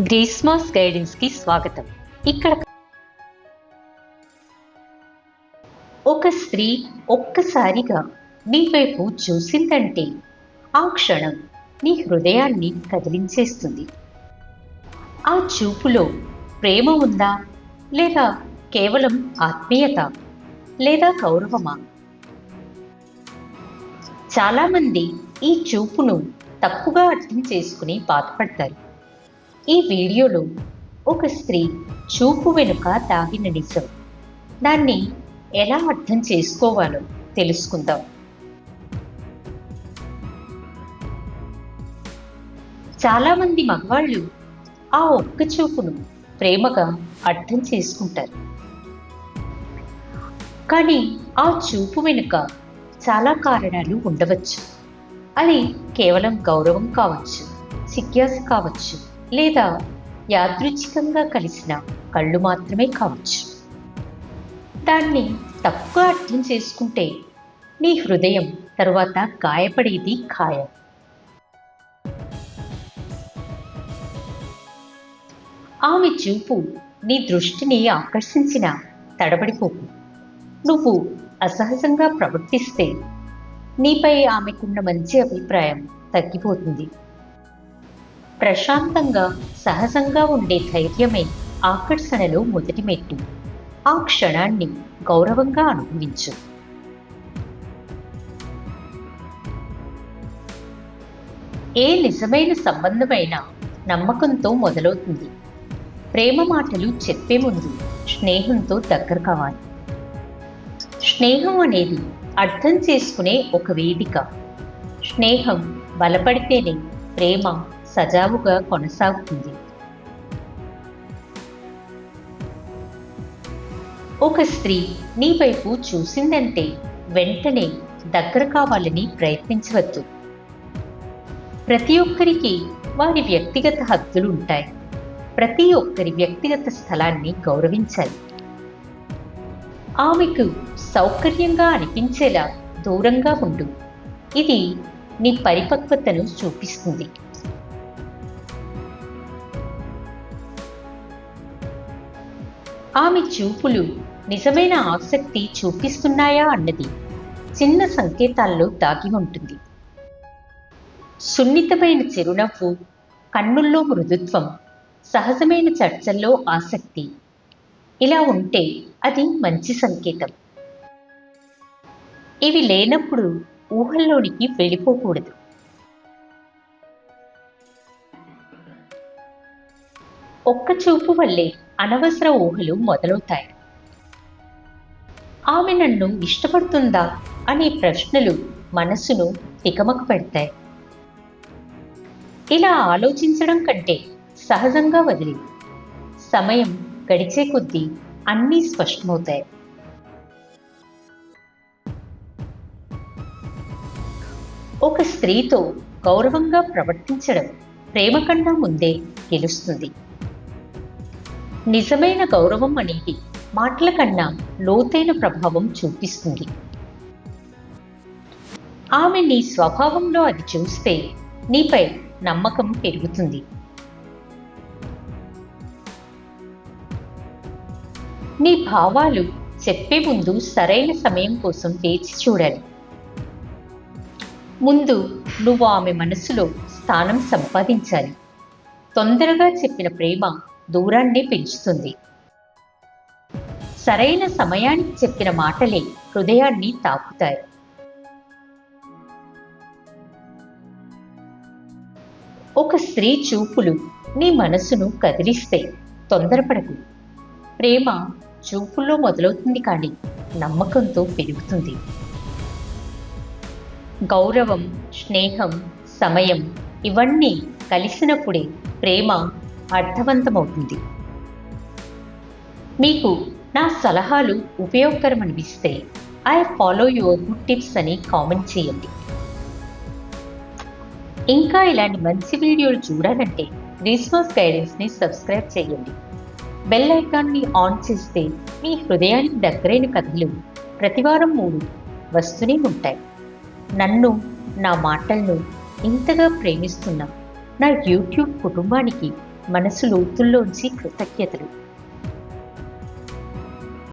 గ్రీస్మాస్ గైడెన్స్కి స్వాగతం. ఇక్కడ ఒక స్త్రీ ఒక్కసారిగా నీ వైపు చూసిందంటే ఆ క్షణం నీ హృదయాన్ని కదిలించేస్తుంది. ఆ చూపులో ప్రేమ ఉందా? లేదా కేవలం ఆత్మీయత? లేదా గౌరవమా? చాలామంది ఈ చూపును తప్పుగా అర్థం చేసుకుని బాధపడతారు. ఈ వీడియోలో ఒక స్త్రీ చూపు వెనుక దాగిన నిజం దాన్ని ఎలా అర్థం చేసుకోవాలో తెలుసుకుందాం. చాలామంది మగవాళ్ళు ఆ ఒక్క చూపును ప్రేమగా అర్థం చేసుకుంటారు. కానీ ఆ చూపు వెనుక చాలా కారణాలు ఉండవచ్చు. అది కేవలం గౌరవం కావచ్చు జిజ్ఞాస కావచ్చు లేదా యాదృచ్ఛికంగా కలిసిన కళ్ళు మాత్రమే కావచ్చు. దాన్ని తప్పుగా అర్థం చేసుకుంటే నీ హృదయం తరువాత గాయపడేది ఖాయం. ఆమె చూపు నీ దృష్టిని ఆకర్షించిన తడబడిపోకు. నువ్వు అసహజంగా ప్రవర్తిస్తే నీపై ఆమెకున్న మంచి అభిప్రాయం తగ్గిపోతుంది. ప్రశాంతంగా సహజంగా ఉండే ధైర్యమే ఆకర్షణలో మొదటి మెట్టు. ఆ క్షణాన్ని గౌరవంగా అనుభవించు. ఏ నిజమైన సంబంధమైన నమ్మకంతో మొదలవుతుంది? ప్రేమ మాటలు చెప్పే ముందు స్నేహంతో దగ్గర కావాలి. స్నేహం అనేది అర్థం చేసుకునే ఒక వేదిక. స్నేహం బలపడితేనే ప్రేమ సజావుగా కొనసాగుతుంది. ఒక స్త్రీ నీ వైపు చూసిందంటే వెంటనే దగ్గర కావాలని ప్రయత్నించవద్దు. ప్రతి ఒక్కరికి వారి వ్యక్తిగత హద్దులు ఉంటాయి ప్రతి ఒక్కరి వ్యక్తిగత స్థలాన్ని గౌరవించాలి. ఆమెకు సౌకర్యంగా అనిపించేలా దూరంగా ఉండు. ఇది నీ పరిపక్వతను చూపిస్తుంది. ఆమె చూపులు నిజమైన ఆసక్తి చూపిస్తున్నాయా అన్నది చిన్న సంకేతాల్లో దాగి ఉంటుంది. సున్నితమైన చిరునవ్వు కన్నుల్లో మృదుత్వం సహజమైన చర్చల్లో ఆసక్తి. ఇలా ఉంటే అది మంచి సంకేతం. ఇవి లేనప్పుడు ఊహల్లోనికి వెళ్ళిపోకూడదు. ఒక్క చూపు వల్లే అనవసర ఊహలు మొదలవుతాయి. ఆమె నన్ను ఇష్టపడుతుందా అనే ప్రశ్నలు మనసును తికమక పెడతాయి. ఇలా ఆలోచించడం కంటే సహజంగా వదిలి సమయం గడిచే కొద్దీ అన్నీ స్పష్టమవుతాయి. ఒక స్త్రీతో గౌరవంగా ప్రవర్తించడం ప్రేమ కన్నా ముందే గెలుస్తుంది. నిజమైన గౌరవం అనేది మాటల కన్నా లోతైన ప్రభావం చూపిస్తుంది. ఆమె నీ స్వభావంలో అది చూస్తే నీపై నమ్మకం పెరుగుతుంది. నీ భావాలు చెప్పే ముందు సరైన సమయం కోసం వేచి చూడాలి. ముందు నువ్వు ఆమె మనసులో స్థానం సంపాదించాలి. తొందరగా చెప్పిన ప్రేమ దూరాన్ని పెంచుతుంది. సరైన సమయానికి చెప్పిన మాటలే హృదయాన్ని తాకుతాయి. ఒక స్త్రీ చూపులు నీ మనసును కదిలిస్తే తొందరపడకు. ప్రేమ చూపుల్లో మొదలవుతుంది కానీ నమ్మకంతో పెరుగుతుంది. గౌరవం స్నేహం సమయం ఇవన్నీ కలిసినప్పుడే ప్రేమ అర్థవంతమవుతుంది. మీకు నా సలహాలు ఉపయోగకరమనిపిస్తే I follow your good tips అని కామెంట్ చేయండి. ఇంకా ఇలాంటి మంచి వీడియోలు చూడాలంటే క్రిస్మస్ గైడెన్స్ని సబ్స్క్రైబ్ చేయండి. బెల్ ఐకాన్ని ఆన్ చేస్తే మీ హృదయానికి దగ్గరైన కథలు ప్రతివారం మూడు వస్తూనే ఉంటాయి. నన్ను నా మాటలను ఇంతగా ప్రేమిస్తున్న నా యూట్యూబ్ కుటుంబానికి మనసు లోతుల్లోంచి కృతజ్ఞతలు.